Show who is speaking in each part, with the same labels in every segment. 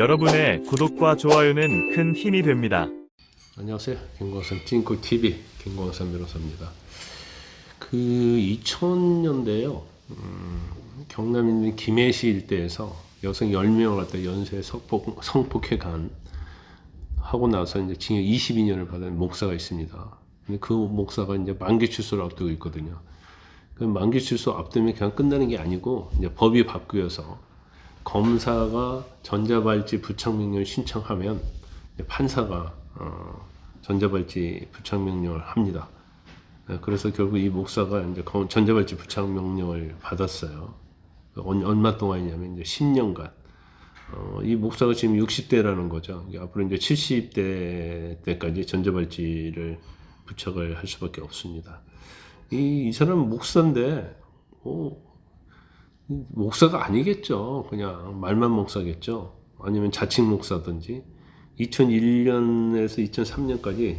Speaker 1: 여러분의 구독과 좋아요는 큰 힘이 됩니다.
Speaker 2: 안녕하세요. 김광선 찐코 TV 김광선 변호사입니다. 그 2000년대요. 음, 경남 있는 김해시 일대에서 여성 10명을 갖다 연쇄 성폭, 성폭행 간 하고 나서 이제 징역 22년을 받은 목사가 있습니다. 근데 그 목사가 이제 만기 출소를 앞두고 있거든요. 그 만기 출소 앞두면 그냥 끝나는 게 아니고 이제 법이 바뀌어서 검사가 전자발찌 부착명령을 신청하면 판사가 어, 전자발찌 부착명령을 합니다. 네, 그래서 결국 이 목사가 이제 검- 전자발찌 부착명령을 받았어요. 얼- 얼마 동안이냐면 이제 10년간. 어, 이 목사가 지금 60대라는 거죠. 앞으로 이제 70대 때까지 전자발찌를 부착을 할 수밖에 없습니다. 이, 이 사람은 목사인데, 어, 목사가 아니겠죠. 그냥 말만 목사겠죠. 아니면 자칭 목사든지. 2001년에서 2003년까지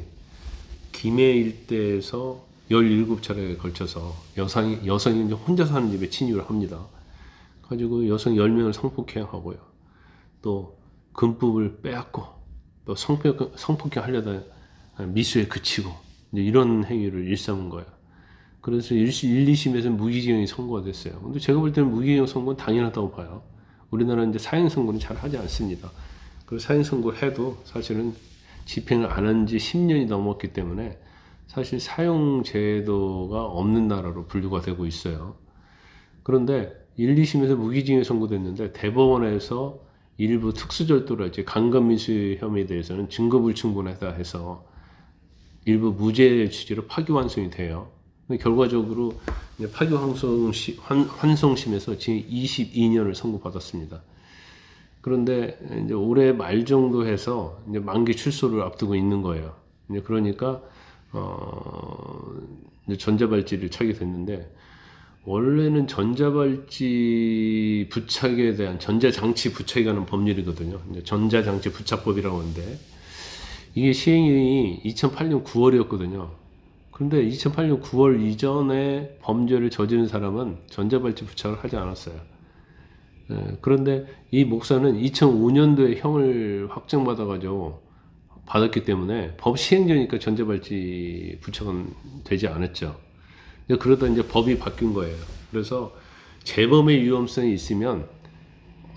Speaker 2: 김해 일대에서 17차례에 걸쳐서 여성이, 여성이 이제 혼자 사는 집에 침입을 합니다. 가지고 여성 10명을 성폭행하고요. 또 금품을 빼앗고 또 성폭행, 성폭행 하려다 미수에 그치고 이런 행위를 일삼은 거예요. 그래서 1, 2심에서 무기징역이 선고가 됐어요. 근데 제가 볼 때는 무기징역 선고는 당연하다고 봐요. 우리나라는 이제 사형 선고는 잘 하지 않습니다. 그리고 사형 선고를 해도 사실은 집행을 안 한 지 10년이 넘었기 때문에 사실 사형 제도가 없는 나라로 분류가 되고 있어요. 그런데 1, 2심에서 무기징역 선고됐는데 대법원에서 일부 특수절도랄지 강간미수 혐의에 대해서는 증거불충분하다 해서 일부 무죄 취지로 파기환송이 돼요. 근데 결과적으로 이제 파기환송시, 환, 환송심에서 지금 22년을 선고받았습니다. 그런데 이제 올해 말 정도 해서 이제 만기 출소를 앞두고 있는 거예요. 이제 그러니까 어 이제 전자발찌를 차게 됐는데 원래는 전자발찌 부착에 대한 전자장치 부착에 관한 법률이거든요. 이제 전자장치 부착법이라고 하는데 이게 시행이 2008년 9월이었거든요. 그런데 2008년 9월 이전에 범죄를 저지른 사람은 전자발찌 부착을 하지 않았어요. 예, 그런데 이 목사는 2005년도에 형을 확정받아가지고 받았기 때문에 법 시행전이니까 전자발찌 부착은 되지 않았죠. 근데 그러다 이제 법이 바뀐 거예요. 그래서 재범의 위험성이 있으면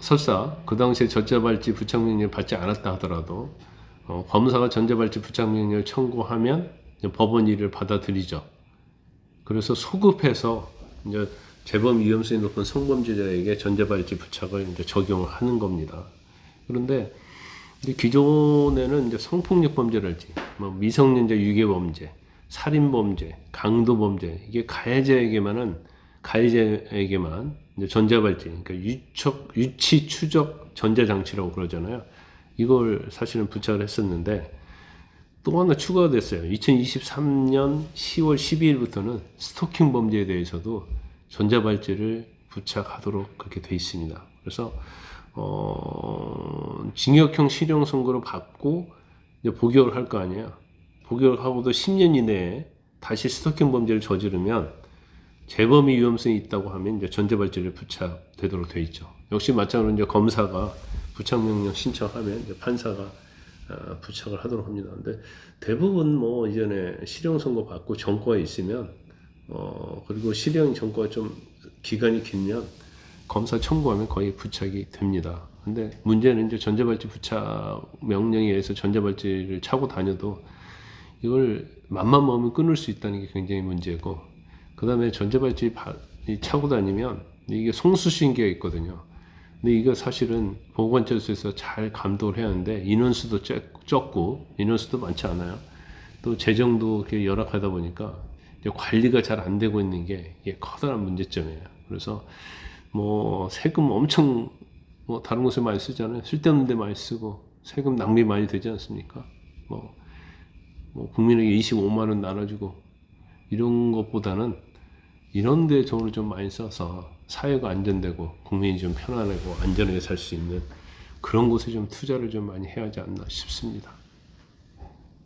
Speaker 2: 설사 그 당시에 전자발찌 부착 명령을 받지 않았다 하더라도 어, 검사가 전자발찌 부착 명령을 청구하면 이제 법원 일을 받아들이죠. 그래서 소급해서 이제 재범 위험성이 높은 성범죄자에게 전자발찌 부착을 이제 적용을 하는 겁니다. 그런데 기존에는 이제 성폭력 범죄랄지, 뭐 미성년자 유괴 범죄, 살인 범죄, 강도 범죄 이게 가해자에게만은 가해자에게만 전자발찌, 그러니까 유척, 유치 추적 전자장치라고 그러잖아요. 이걸 사실은 부착을 했었는데 또 하나 추가가 됐어요. 2023년 10월 12일부터는 스토킹 범죄에 대해서도 전자발찌를 부착하도록 그렇게 돼 있습니다. 그래서 어, 징역형 실형 선고를 받고 이제 복역을 할 거 아니에요. 복역을 하고도 10년 이내에 다시 스토킹 범죄를 저지르면 재범의 위험성이 있다고 하면 이제 전자발찌를 부착되도록 돼 있죠. 역시 마찬가지로 이제 검사가 부착명령 신청하면 이제 판사가 어, 부착을 하도록 합니다. 근데 대부분 뭐 이전에 실형 선고 받고 전과가 있으면 어 그리고 실형 전과가 좀 기간이 길면 검사 청구하면 거의 부착이 됩니다. 근데 문제는 이제 전자발찌 부착 명령에 의해서 전자발찌를 차고 다녀도 이걸 맘만 먹으면 끊을 수 있다는 게 굉장히 문제고 그 다음에 전자발찌 차고 다니면 이게 송수신기가 있거든요. 근데 이거 사실은 보건처에서 잘 감독을 해야 하는데 인원수도 적- 적고 인원수도 많지 않아요. 또 재정도 이렇게 열악하다 보니까 관리가 잘 안 되고 있는 게 커다란 문제점이에요. 그래서 뭐 세금 엄청 뭐 다른 곳에 많이 쓰잖아요. 쓸데없는 데 많이 쓰고 세금 낭비 많이 되지 않습니까? 뭐, 뭐 국민에게 25만 원 나눠주고 이런 것보다는 이런 데 돈을 좀 많이 써서 사회가 안전되고 국민이 좀 편안하고 안전하게 살 수 있는 그런 곳에 좀 투자를 좀 많이 해야 하지 않나 싶습니다.